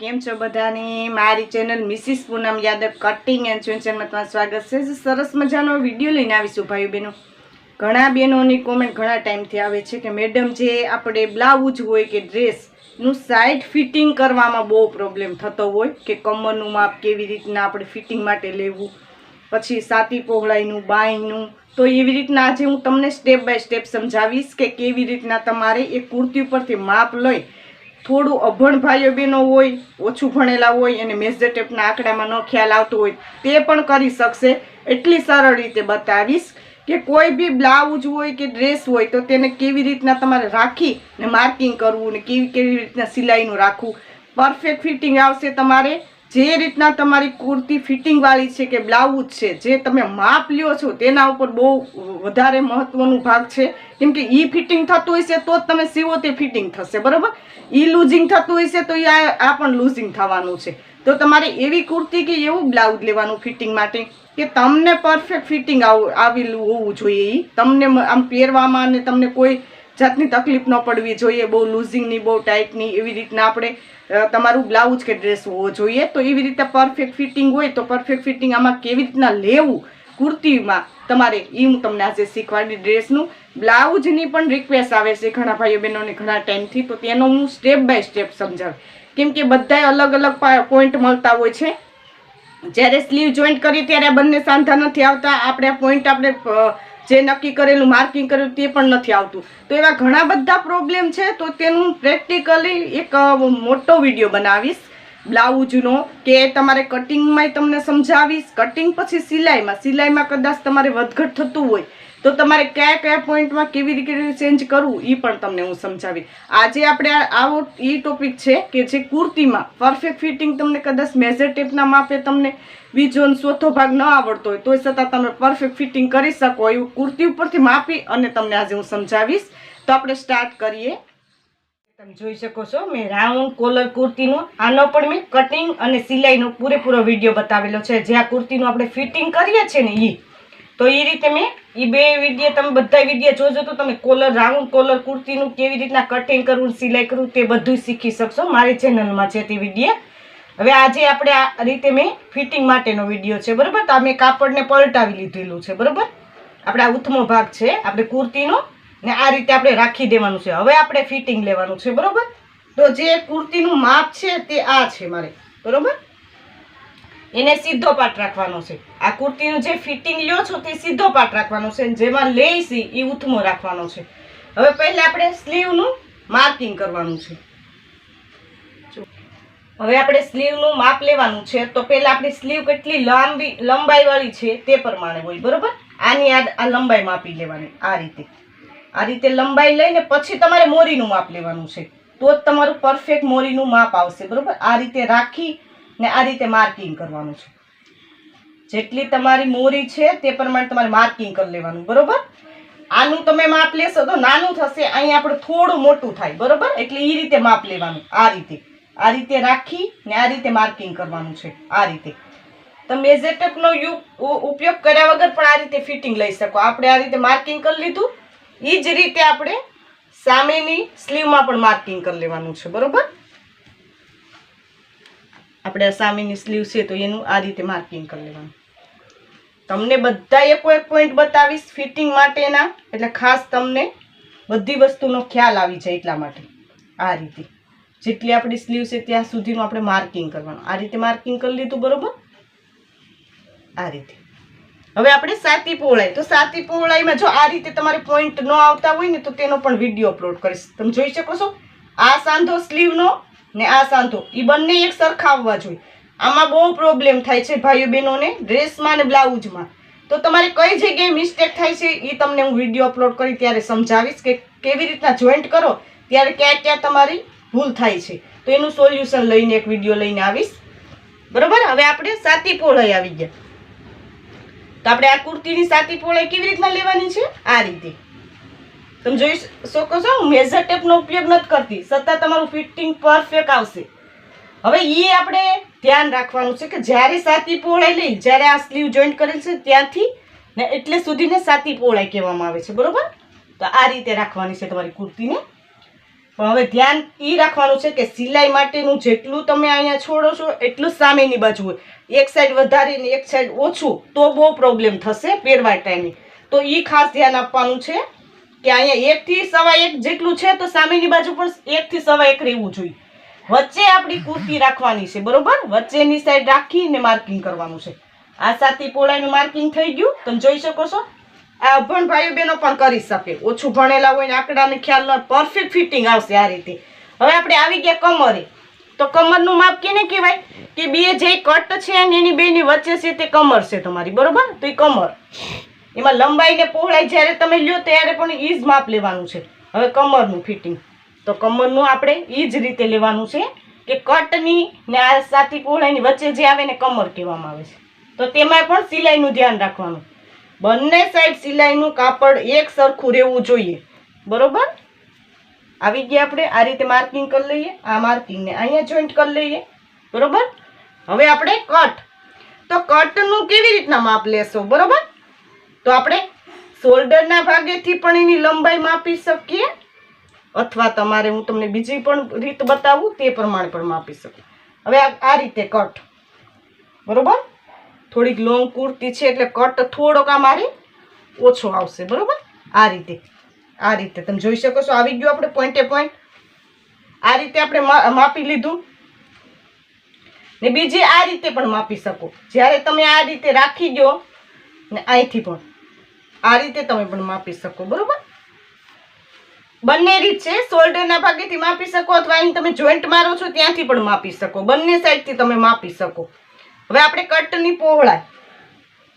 કેમ છો બધાની? મારી channel Mrs Poonam Yadav cutting and ચુંચનમાં તમારું સ્વાગત છે. સરસ મજાનો વીડિયો લઈને આવીશું ભાઈઓ બહેનો. ઘણા બહેનોની કોમેન્ટ ઘણા ટાઈમથી આવે છે કે મેડમ જે આપણે બ્લાઉઝ હોય કે ડ્રેસનું સાઈડ ફિટિંગ કરવામાં બહુ પ્રોબ્લેમ થતો હોય કે કમરનું માપ કેવી રીતના આપણે ફિટિંગ માટે લેવું? પછી સાતી પહોળાઈનું, બાંયનું. તો એવી રીતના આજે હું તમને સ્ટેપ બાય સ્ટેપ સમજાવીશ કે કેવી રીતના તમારે એ કુર્તી ઉપરથી માપ લઈ થોડું અભણ ભાઈઓ બહેનો હોય, ઓછું ભણેલા હોય અને મેજર ટેપના આંકડામાં ન ખ્યાલ આવતો હોય, તે પણ કરી શકશે. એટલી સરળ રીતે બતાવીશ કે કોઈ બી બ્લાઉઝ હોય કે ડ્રેસ હોય, તો તેને કેવી રીતના તમારે રાખી ને માર્કિંગ કરવું ને કેવી કેવી રીતના સિલાઈનું રાખવું. પરફેક્ટ ફિટિંગ આવશે તમારે જે રીતના તમારી કુર્તી ફિટિંગવાળી છે કે બ્લાઉઝ છે, જે તમે માપ લ્યો છો, તેના ઉપર બહુ વધારે મહત્વનું ભાગ છે. કેમ કે ઈ ફિટિંગ થતું હશે તો જ તમે સીવો તે ફિટિંગ થશે, બરાબર? ઈ લૂઝિંગ થતું હશે તો એ આ આ પણ લૂઝિંગ થવાનું છે. તો તમારે એવી કુર્તી કે એવું બ્લાઉઝ લેવાનું ફિટિંગ માટે કે તમને પરફેક્ટ ફિટિંગ આવેલું હોવું જોઈએ એ તમને આમ પહેરવામાં અને તમને કોઈ જાતની તકલીફ ન પડવી જોઈએ, બહુ લૂઝિંગની બહુ ટાઈટની એવી રીતના આપણે તમારું બ્લાઉઝ કે ડ્રેસ હોવો જોઈએ. તો એવી રીતે પરફેક્ટ ફિટિંગ હોય તો પરફેક્ટ ફિટિંગ આમાં કેવી રીતના લેવું કુર્તીમાં તમારે એ હું તમને આજે શીખવાડી ડ્રેસનું બ્લાઉઝની પણ રિક્વેસ્ટ આવે છે ઘણા ભાઈઓ બહેનોને, ઘણા ટાઈમથી તો તેનો હું સ્ટેપ બાય સ્ટેપ સમજાવું. કેમ કે બધાય અલગ અલગ પોઈન્ટ મળતા હોય છે. જ્યારે સ્લીવ જોઈન્ટ કરી ત્યારે બંને સાંધા નથી આવતા. આપણે પોઈન્ટ આપણે જે નક્કી કરેલું માર્કિંગ કરેલું તે પણ નથી આવતું. તો એવા ઘણા બધા પ્રોબ્લેમ છે, તો તેનું પ્રેક્ટિકલી એક મોટો વીડિયો બનાવીશ. બ્લાઉઝનો, કે તમારે કટિંગમાંય તમને સમજાવીશ. કટિંગ પછી સિલાઈમાં સિલાઈમાં કદાચ તમારે વધઘટ થતું હોય, તો તમારે કયા કયા પોઈન્ટમાં કેવી રીતે ચેન્જ કરવું એ પણ તમને હું સમજાવી આજે આપણે આવો એ ટોપિક છે કે જે કુર્તીમાં પરફેક્ટ ફિટિંગ તમને કદાચ મેજર ટેપના માપે તમને બીજો ચોથો ભાગ ન આવડતો હોય, તોય છતાં તમે પરફેક્ટ ફિટિંગ કરી શકો, એવું કુર્તી ઉપરથી માપી અને તમને આજે હું સમજાવીશ. તો આપણે સ્ટાર્ટ કરીએ. તમે જોઈ શકો છો, મેં રાઉન્ડ કોલર કુર્તીનો, આનો પણ મેં કટિંગ અને સિલાઈનો પૂરેપૂરો વીડિયો બતાવેલો છે. જે આ કુર્તીનું આપણે ફિટિંગ કરીએ છીએ ને એ તો એ રીતે મેં એ બે વીડિયો તમે બધા વીડિયો જોજો તો તમે કોલર રાઉન્ડ કોલર કુર્તીનું કેવી રીતના કટિંગ કરવું, સિલાઈ કરવું તે બધું શીખી શકશો. મારી ચેનલમાં છે તે વીડિયો હવે આજે આપણે આ રીતે મેં ફિટિંગ માટેનો વીડિયો છે, બરાબર? તો મેં કાપડને પલટાવી લીધેલું છે, બરાબર? આપણે આ ઉથમો ભાગ છે, આપણે કુર્તીનો, ને આ રીતે આપણે રાખી દેવાનું છે. હવે આપણે ફિટિંગ લેવાનું છે, બરાબર? તો જે કુર્તીનું માપ છે તે આ છે મારે, બરાબર? એને સીધો પાટ રાખવાનો છે. આ કુર્તીનું જે ફિટિંગ લ્યો છો તે સીધો પાટ રાખવાનો છે જેમાં લેસી એ ઉથમો રાખવાનો છે. હવે પહેલાં આપણે સ્લીવનું માર્કિંગ કરવાનું છે. હવે આપણે સ્લીવનું માપ લેવાનું છે, તો પહેલાં આપણી સ્લીવ કેટલી લાંબી, લંબાઈવાળી છે તે પ્રમાણે હોય, બરાબર? આની આ આ લંબાઈ માપી લેવાની, આ રીતે. આ રીતે લંબાઈ લઈને પછી તમારે મોરીનું માપ લેવાનું છે. તો જ તમારું પરફેક્ટ મોરીનું માપ આવશે, બરાબર? આ રીતે રાખી ને આ રીતે માર્કિંગ કરવાનું છે. જેટલી તમારી મોરી છે તે પ્રમાણે તમારે માર્કિંગ કરી લેવાનું, બરાબર? આનું તમે માપ લેશો તો નાનું થશે અહીં આપણે થોડું મોટું થાય, બરાબર? એટલે એ રીતે માપ લેવાનું, આ રીતે. આ રીતે રાખી ને આ રીતે માર્કિંગ કરવાનું છે, આ રીતે. તમે મેઝેટકનો ઉપયોગ કર્યા વગર પણ આ રીતે ફિટિંગ લઈ શકો. આપણે આ રીતે માર્કિંગ કરી લીધું. એ જ રીતે આપણે સામેની સ્લીવમાં પણ માર્કિંગ કરી લેવાનું છે, બરાબર? આપણે આ સામેની સ્લીવ છે તો એનું આ રીતે માર્કિંગ કરી લેવાનું. તમને બધા એકો એક પોઈન્ટ બતાવીશ ફિટિંગ માટેના, એટલે ખાસ તમને બધી વસ્તુનો ખ્યાલ આવી જાય એટલા માટે. આ રીતે. જેટલી આપણી સ્લીવ છે ત્યાં સુધીનું આપણે માર્કિંગ કરવાનું. આ રીતે માર્કિંગ કરી લીધું, બરોબર? આ રીતે. હવે આપણે સાતી પહોળાઈ. તો સાતી પહોળાઈમાં જો આ રીતે તમારે પોઈન્ટ ન આવતા હોય ને, તો તેનો પણ વીડિયો અપલોડ કરીશ. તમે જોઈ શકો છો? આ સાંધો સ્લીવનો ને આ સાંધો. એ બંને એક સરખા આવવા જોઈએ. આમાં બહુ પ્રોબ્લેમ થાય છે ભાઈઓ બહેનોને ડ્રેસમાં ને બ્લાઉઝમાં. તો તમારે કઈ જગ્યાએ મિસ્ટેક થાય છે એ તમને હું વીડિયો અપલોડ કરી ત્યારે સમજાવીશ કે કેવી રીતના જોઈન્ટ કરો. ત્યારે ક્યાં ક્યાં તમારી ભૂલ થાય છે. તો એનું સોલ્યુશન લઈને એક વીડિયો લઈને આવીશ. બરોબર? હવે આપણે સાતી પહોળાઈ આવી ગયા. તો આપણે આ કુર્તીની સાતી પહોળાઈ કેવી રીતના લેવાની છે? આ રીતે. તમે જોઈ શકો છો? હું મેઝર ટેપનો ઉપયોગ નથી કરતી. છતાં તમારું ફિટિંગ પરફેક્ટ આવશે. હવે એ આપણે ધ્યાન રાખવાનું છે કે જ્યારે સાતી પહોળાઈ લઈ, જ્યારે આ સ્લીવ જોઈન્ટ કરેલ છે ત્યાંથી ને એટલે સુધીને સાતી પહોળાઈ કહેવામાં આવે છે. બરોબર? તો આ રીતે રાખવાની છે તમારી કુર્તીને. પણ હવે ધ્યાન એ રાખવાનું છે કે સિલાઈ માટેનું જેટલું તમે અહીંયા છોડો છો, એટલું સામેની બાજુ હોય. એક સાઈડ વધારે ને એક સાઈડ ઓછું, તો બહુ પ્રોબ્લેમ થશે પહેરવા ટાઈમે. તો એ ખાસ ધ્યાન આપવાનું છે કે અહીંયા એકથી સવા એક જેટલું છે તો સામેની બાજુ પણ એકથી સવા એક રહેવું જોઈએ. વચ્ચે આપણી કુર્તી રાખવાની છે, બરોબર? વચ્ચેની સાઈડ રાખીને માર્કિંગ કરવાનું છે. આ સાતી પોળાનું માર્કિંગ થઈ ગયું. તમે જોઈ શકો છો. આ અભણ ભાઈઓ બહેનો પણ કરી શકે. ઓછું ભણેલા હોય ને આંકડાને ખ્યાલ ન પરફેક્ટ ફિટિંગ આવશે આ રીતે. હવે આપણે આવી ગયા કમરે. તો કમરનું માપ કેને કહેવાય? કે બે જે કટ છે અને એની બેની વચ્ચે છે તે કમર છે તમારી, બરોબર? તો એ કમર. એમાં લંબાઈ ને પહોળાઈ જ્યારે તમે લ્યો ત્યારે પણ એ જ માપ લેવાનું છે. હવે કમરનું ફિટિંગ તો કમરનું આપણે એ જ રીતે લેવાનું છે કે કટની ને આ સાથી પહોળાઈની વચ્ચે જે આવે ને કમર કહેવામાં આવે છે. તો તેમાં પણ સિલાઈનું ધ્યાન રાખવાનું. બંને સાઈડ સિલાઈનું કાપડ એક સરખું રહેવું જોઈએ. બરોબર? આવી ગયા આપણે, આ રીતે માર્કિંગ કરી લઈએ, આ માર્કિંગને અહીંયા જોઈન્ટ કરી લઈએ. બરોબર? હવે આપણે કટ તો કટનું કેવી રીતના માપ લેશો? બરોબર? તો આપણે શોલ્ડરના ભાગેથી પણ એની લંબાઈ માપી શકીએ, અથવા તમારે હું તમને બીજી પણ રીત બતાવું, તે પ્રમાણે પણ માપી શકું. હવે આ રીતે કટ બરોબર? થોડીક લોંગ કુર્તી છે એટલે કટ થોડોક આ મારી ઓછો આવશે, બરાબર? આ રીતે આ રીતે. તમે જોઈ શકો છો, આવી ગયું આપણે પોઈન્ટે પોઈન્ટ આ રીતે આપણે માપી લીધું. ને બીજી આ રીતે પણ માપી શકો. જ્યારે તમે આ રીતે રાખી ગયો ને અહીંથી પણ. આ રીતે તમે પણ માપી શકો, બરાબર? બંને રીત છે શોલ્ડરના ભાગેથી માપી શકો, અથવા અહીં તમે જોઈન્ટ મારો છો, ત્યાંથી પણ માપી શકો. બંને સાઈડથી તમે માપી શકો. હવે આપણે કટની પહોળાઈ.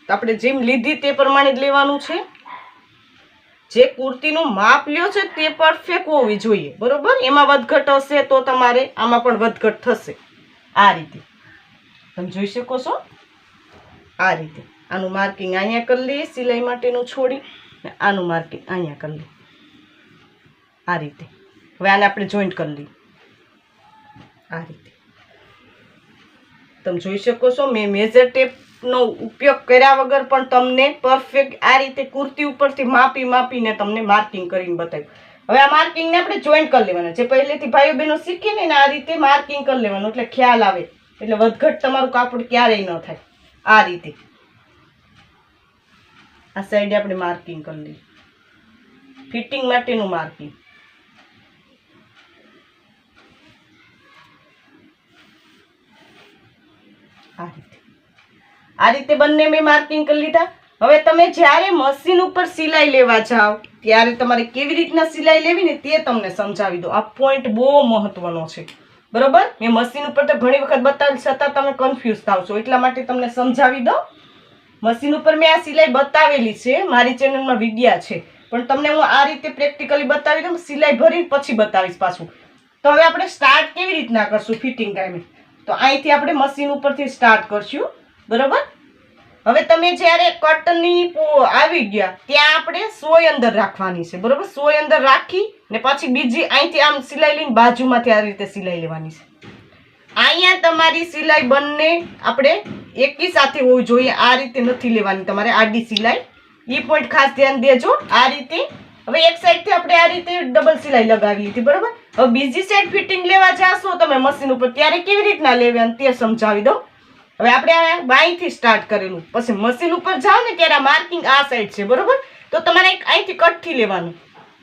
તો આપણે જેમ લીધી તે પ્રમાણે જ લેવાનું છે. જે કુર્તીનું માપ લ્યો છે તે પરફેક્ટ હોવી જોઈએ, બરોબર? એમાં વધઘટ હશે તો તમારે આમાં પણ વધઘટ થશે. આ રીતે. તમે જોઈ શકો છો? આ રીતે. આનું માર્કિંગ અહીંયા કરી લઈએ, સિલાઈ માટેનું છોડી આનું માર્કિંગ અહીંયા કરી લઈએ. આ રીતે. હવે આને આપણે જોઈન્ટ કરી લઈએ. આ રીતે. તમે જોઈ શકો છો, મેં મેજર ટેપનો ઉપયોગ કર્યા વગર પણ તમને પરફેક્ટ આ રીતે કુર્તી ઉપરથી માપી માપીને તમને માર્કિંગ કરીને બતાવ્યું. હવે આ માર્કિંગને આપણે જોઈન્ટ કરી લેવાના. જે પહેલેથી ભાઈઓ બહેનો શીખીને આ રીતે માર્કિંગ કરી લેવાનું. એટલે ખ્યાલ આવે. એટલે વધઘટ તમારું કાપડ ક્યારેય ન થાય. આ રીતે. આ સાઈડે આપણે માર્કિંગ કરી લઈએ. ફિટિંગ માટેનું માર્કિંગ આ રીતે. બંને મેં માર્કિંગ કરી લીધા. હવે તમે જ્યારે મશીન ઉપર સિલાઈ લેવા જાઓ, ત્યારે તમારે કેવી રીતના સિલાઈ લેવી ને તે તમને સમજાવી દો આ પોઈન્ટ બહુ મહત્વનો છે. બરોબર? મેં મશીન ઉપર તો ઘણી વખત બતાવી છતાં તમે કન્ફ્યુઝ થાવ છો. એટલા માટે તમને સમજાવી દો મશીન ઉપર મેં આ સિલાઈ બતાવેલી છે. મારી ચેનલમાં વિડિયા છે. પણ તમને હું આ રીતે પ્રેક્ટિકલી બતાવી દઉં સિલાઈ ભરીને પછી બતાવીશ પાછું. તો હવે આપણે સ્ટાર્ટ કેવી રીતના કરશું ફિટિંગ ટાઈમે તો અહીંથી આપણે મશીન ઉપરથી સ્ટાર્ટ કરશું. બરોબર? હવે તમે જ્યારે કટની આવી ગયા, ત્યાં આપણે સોય અંદર રાખવાની છે. બરોબર? સોય અંદર રાખી ને પછી બીજી અહીંથી આમ સિલાઈ લઈને બાજુમાંથી આ રીતે સિલાઈ લેવાની છે. અહીંયા તમારી સિલાઈ બંને આપણે એકી સાથે હોવી જોઈએ. આ રીતે નથી લેવાની તમારે આડી સિલાઈ. એ પોઈન્ટ ખાસ ધ્યાન દેજો. આ રીતે હવે એક સાઈડથી આપણે આ રીતે ડબલ સિલાઈ લગાવી લીધી, બરોબર? હવે બીજી સાઈડ ફિટિંગ લેવા જાશો તમે મશીન ઉપર, ત્યારે કેવી રીતના લેવાની તે સમજાવી દઉં. હવે આપણે આ બાયથી સ્ટાર્ટ કરેલું. પછી મશીન ઉપર જાઓ ને ત્યારે માર્કિંગ આ સાઈડ છે, બરોબર? તો તમારે એક અહીંથી કટથી લેવાનું.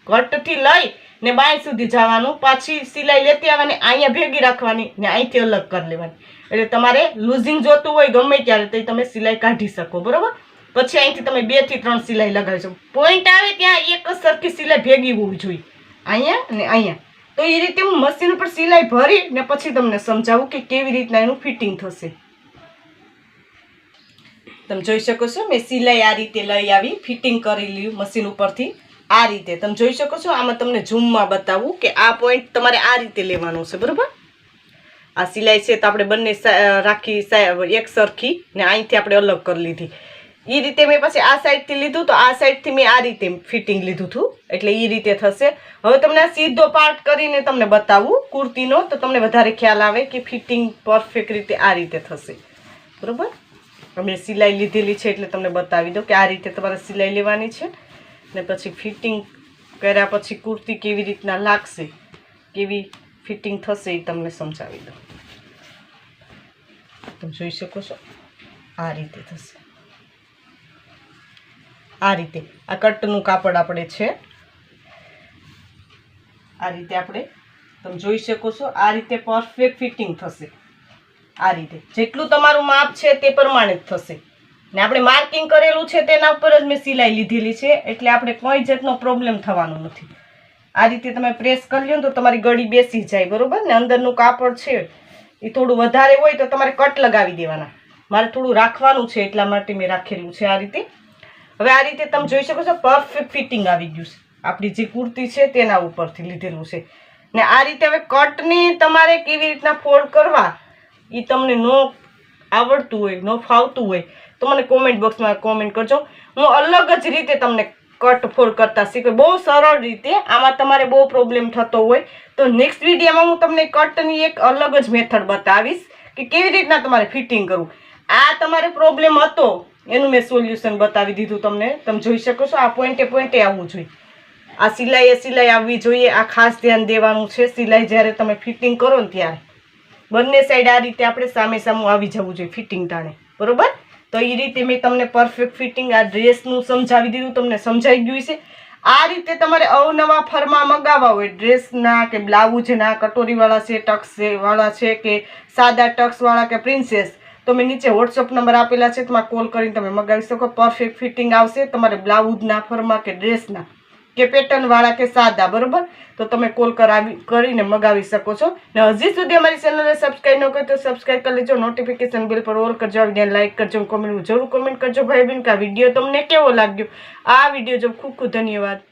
કટથી લઈ ને બાય સુધી જવાનું. પાછી સિલાઈ લેતી આવવાની, અહીંયા ભેગી રાખવાની ને અહીંથી અલગ કરી લેવાની. એટલે તમારે લૂઝિંગ જોતું હોય ગમે ત્યારે તો તમે સિલાઈ કાઢી શકો, બરોબર? પછી અહીંથી તમે બેથી ત્રણ સિલાઈ લગાવી શકો. પોઈન્ટ આવે ત્યાં એક સરખી સિલાઈ ભેગી હોવી જોઈએ. અહીંયા ને અહીંયા. તો એ રીતે હું મશીન ઉપર સિલાઈ ભરી ને પછી તમને સમજાવું કે કેવી રીતના એનું ફિટિંગ થશે. તમે જોઈ શકો છો, મેં સિલાઈ આ રીતે લઈ આવી ફિટિંગ કરી લીધું મશીન ઉપરથી. આ રીતે. તમે જોઈ શકો છો, આમાં તમને ઝૂમમાં બતાવું કે આ પોઈન્ટ તમારે આ રીતે લેવાનો છે, બરોબર? આ સિલાઈ છે તો આપણે બંને રાખી એક સરખી ને અહીંથી આપણે અલગ કરી લીધી. એ રીતે મેં પછી આ સાઈડથી લીધું તો આ સાઈડથી મેં આ રીતે ફિટિંગ લીધું હતું. એટલે એ રીતે થશે. હવે તમને આ સીધો પાર્ટ કરીને તમને બતાવું કુર્તીનો. તો તમને વધારે ખ્યાલ આવે કે ફિટિંગ પરફેક્ટ રીતે આ રીતે થશે. બરાબર? અમે સિલાઈ લીધેલી છે એટલે તમને બતાવી દઉં કે આ રીતે તમારે સિલાઈ લેવાની છે. ને પછી ફિટિંગ કર્યા પછી કુર્તી કેવી રીતના લાગશે, કેવી ફિટિંગ થશે એ તમને સમજાવી દઉં. તમે જોઈ શકો છો? આ રીતે થશે. આ રીતે. આ કટનું કાપડ આપણે છે. આ રીતે આપણે તમે જોઈ શકો છો, આ રીતે પરફેક્ટ ફિટિંગ થશે. આ રીતે. જેટલું તમારું માપ છે તે પ્રમાણે જ થશે. ને આપણે માર્કિંગ કરેલું છે તેના ઉપર જ મેં સિલાઈ લીધેલી છે, એટલે આપણે કોઈ જાતનો પ્રોબ્લેમ થવાનો નથી. આ રીતે તમે પ્રેસ કરી લ્યો તો તમારી ગળી બેસી જાય, બરોબર? ને અંદરનું કાપડ છે, એ થોડું વધારે હોય તો તમારે કટ લગાવી દેવાના. મારે થોડું રાખવાનું છે એટલા માટે મેં રાખેલું છે આ રીતે. હવે આ રીતે તમે જોઈ શકો છો પરફેક્ટ ફિટિંગ આવી ગયું છે. આપણી જે કુર્તી છે તેના ઉપરથી લીધેલું છે. ને આ રીતે હવે કટની તમારે કેવી રીતના ફોલ્ડ કરવા એ તમને નો આવડતું હોય, નો ફાવતું હોય, તો મને કોમેન્ટ બોક્સમાં કોમેન્ટ કરજો. હું અલગ જ રીતે તમને કટ ફોલ્ડ કરતા શીખવું, બહુ સરળ રીતે, આમાં તમારે બહુ પ્રોબ્લેમ થતો હોય, તો નેક્સ્ટ વિડીયોમાં હું તમને કટની એક અલગ જ મેથડ બતાવીશ કે કેવી રીતના તમારે ફિટિંગ કરવું. આ તમારે પ્રોબ્લેમ હતો. એનું મેં સોલ્યુશન બતાવી દીધું તમને. તમે જોઈ શકો છો, આ પોઈન્ટે પોઈન્ટે આવવું જોઈએ. આ સિલાઈએ સિલાઈ આવવી જોઈએ, આ ખાસ ધ્યાન દેવાનું છે. સિલાઈ જ્યારે તમે ફિટિંગ કરો ને ત્યારે. બંને સાઈડ આ રીતે આપણે સામે સામું આવી જવું જોઈએ ફિટિંગ ટાણે. બરોબર? તો એ રીતે મેં તમને પરફેક્ટ ફિટિંગ આ ડ્રેસનું સમજાવી દીધું, તમને સમજાઈ ગયું છે આ રીતે તમારે અવનવા ફરમા મગાવવા હોય. ડ્રેસના કે બ્લાઉઝના કટોરીવાળા છે, ટક્સ વાળા છે કે સાદા ટક્સવાળા કે પ્રિન્સેસ. તો મેં નીચે વોટ્સઅપ નંબર આપેલા છે, તમારે કોલ કરીને તમે મગાવી શકો. પરફેક્ટ ફિટિંગ આવશે. તમારે બ્લાઉઝના ફરમાં કે ડ્રેસના કે પેટર્નવાળા કે સાદા, બરાબર? તો તમે કોલ કરાવી, કરીને મગાવી શકો છો. ને હજી સુધી અમારી ચેનલને સબસ્ક્રાઈબ ન કરી તો સબસ્ક્રાઈબ કરી લેજો. નોટિફિકેશન બિલ પર ઓલ કરજો. વીડિયો લાઇક કરજો કોમેન્ટ જરૂર કોમેન્ટ કરજો. ભાઈ બેન કે આ વીડિયો તમને કેવો લાગ્યો? આ વીડિયો જો ખૂબ ખૂબ ધન્યવાદ.